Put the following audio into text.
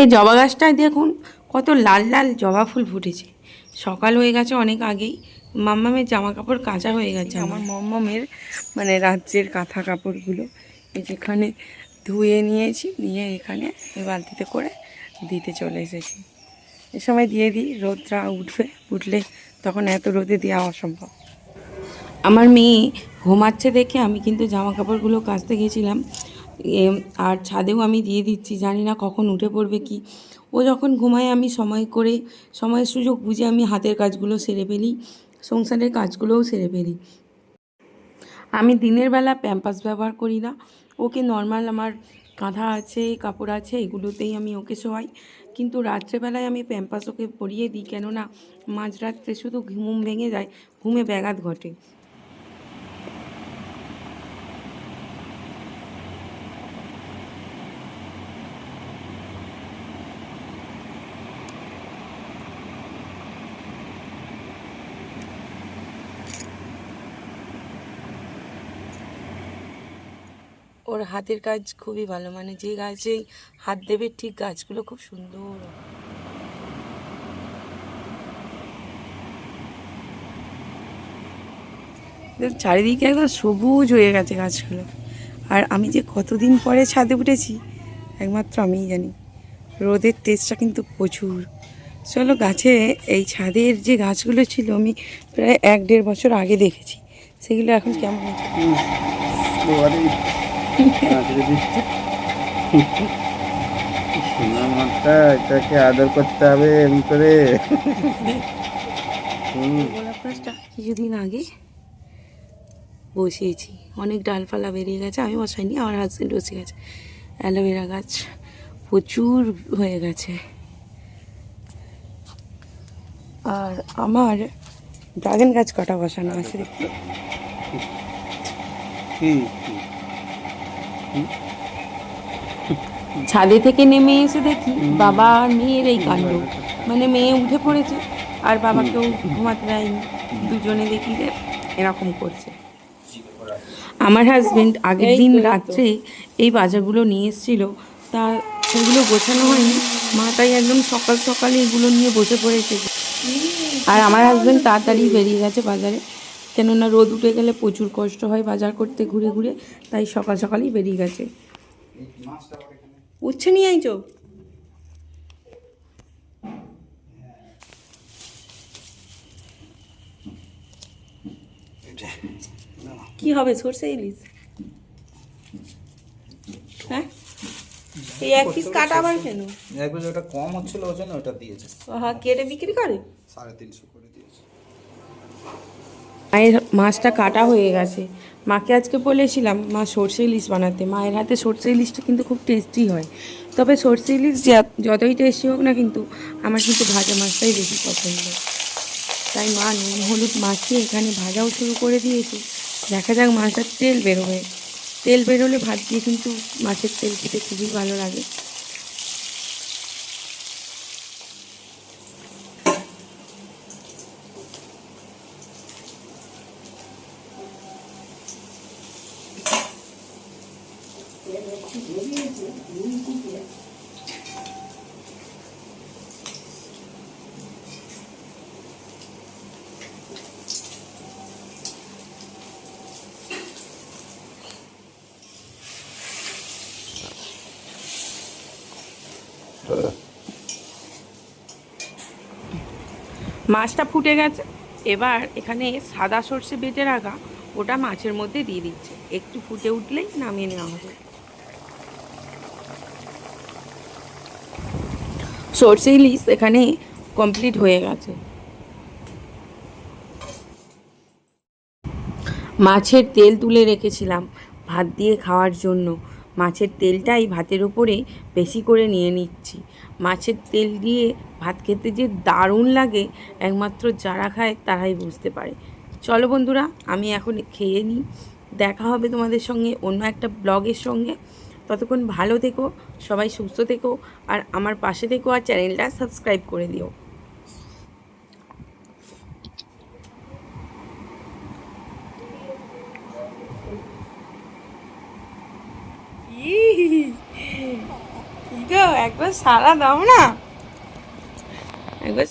এই জবা গাছটায় দেখুন কত লাল লাল জবা ফুল ফুটেছে। সকাল হয়ে গেছে অনেক আগেই। মাম্মামের জামা কাপড় কাঁচা হয়ে গেছে আমার। মাম্মামের মানে রাজ্যের কাঁথা কাপড়গুলো এই যেখানে ধুয়ে নিয়েছি নিয়ে এখানে এই বালতিতে করে দিতে চলে এসেছি। এ সময় দিয়ে দিই রোদটা উঠবে উঠলে তখন এত রোদে দেওয়া অসম্ভব। আমার মেয়ে ঘুমাচ্ছে দেখে আমি কিন্তু জামা কাপড়গুলো কাচতে গেছিলাম। আর ছাদেও আমি দিয়ে দিচ্ছি, জানি না কখন উঠে পড়বে কি। ও যখন ঘুমায় আমি সময় করে সময়ের সুযোগ বুঝে আমি হাতের কাজগুলো সেরে ফেলি, সংসারের কাজগুলোও সেরে ফেলি। আমি দিনের বেলা প্যাম্পাস ব্যবহার করি না। ওকে নর্মাল আমার কাঁথা আছে, কাপড় আছে, এগুলোতেই আমি ওকে শোয়াই। কিন্তু রাত্রেবেলায় আমি প্যাম্পাস ওকে পরিয়ে দিই, কেননা মাঝরাত্রে শুধু ঘুম ভেঙে যায়, ঘুমে ব্যাঘাত ঘটে। ওর হাতের কাজ খুবই ভালো। মানে যে গাছেই হাত দেবে ঠিক গাছগুলো খুব সুন্দর। চারিদিকে একদম সবুজ হয়ে গেছে গাছগুলো। আর আমি যে কতদিন পরে ছাদে উঠেছি একমাত্র আমিই জানি। রোদের তেজটা কিন্তু প্রচুর। চলো গাছে এই ছাদের যে গাছগুলো ছিল আমি প্রায় এক দেড় বছর আগে দেখেছি। সেগুলো এখন কেমন আছে মাঠটা এটাকে আদর করতে হবে করে আগে বসিয়েছি। অনেক বেরিয়ে গেছে, আমি আমার বসে গেছে। অ্যালোভেরা গাছ প্রচুর হয়ে গেছে। আর আমার ড্রাগন গাছ কটা বসানো আছে দেখতে। কি? ছাদে থেকে নেমে এসে দেখি বাবা আর মেয়ের এই কাণ্ড। মানে মেয়ে উঠে পড়েছে আর বাবাকেও ঘুমাতে দেয়নি। দুজনে দেখি যে এরকম করছে। আমার হাজবেন্ড আগের দিন রাত্রে এই বাজারগুলো নিয়ে এসেছিল। তা সেগুলো গোছানো হয়নি। মা তাই একদম সকাল সকালে এগুলো নিয়ে বসে পড়েছে। আর আমার হাজবেন্ড তাড়াতাড়ি বেরিয়ে গেছে বাজারে। কেননা রোদ উঠে গেলে প্রচুর কষ্ট হয় বাজার করতে ঘুরে ঘুরে তাই সকাল সকালেই বেরিয়ে গেছে। উচ্ছে নিয়ে আইছো? কি হবে সর্ষে ইলিশ? হ্যাঁ? এই এক পিস কাটা আবার কেন? একবার ওটা কম হচ্ছিল ওই জন্য ওটা দিয়েছে। হ্যাঁ কেটে বিক্রি করে? সাড়ে তিনশো মায়ের মাছটা কাটা হয়ে গেছে। মাকে আজকে বলেছিলাম মা সর্ষে ইলিশ বানাতে। মায়ের হাতে সর্ষে ইলিশটা কিন্তু খুব টেস্টি হয়। তবে সর্ষে ইলিশ যা- যতই টেস্টি হোক না কিন্তু আমার কিন্তু ভাজা মাছটাই বেশি পছন্দ। তাই মা নুন হলুদ মাখিয়ে এখানে ভাজাও শুরু করে দিয়েছে। দেখা যাক মাছটার তেল বেরোবে। তেল বেরোলে ভাত দিয়ে কিন্তু মাছের তেল খেতে খুবই ভালো লাগে। মাছটা ফুটে গেছে। এবার এখানে সাদা সর্ষে বেটে রাখা ওটা মাছের মধ্যে দিয়ে দিচ্ছে। একটু ফুটে উঠলেই নামিয়ে নেওয়া হবে। সর্ষে ইলিশ এখানে কমপ্লিট হয়ে গেছে। মাছের তেল তুলে রেখেছিলাম ভাত দিয়ে খাওয়ার জন্য। মাছের তেলটাই ভাতের ওপরে বেশি করে নিয়ে নিচ্ছি। মাছের তেল দিয়ে ভাত খেতে যে দারুণ লাগে, একমাত্র যারা খায় তারাই বুঝতে পারে। চলো বন্ধুরা, আমি এখন খেয়ে নিই। দেখা হবে তোমাদের সঙ্গে অন্য একটা ব্লগের সঙ্গে। ততক্ষণ ভালো থেকো সবাই সুস্থ থেকো আর আমার পাশে থেকো আর চ্যানেলটা সাবস্ক্রাইব করে দিও। একবার সারা দাও না। একবার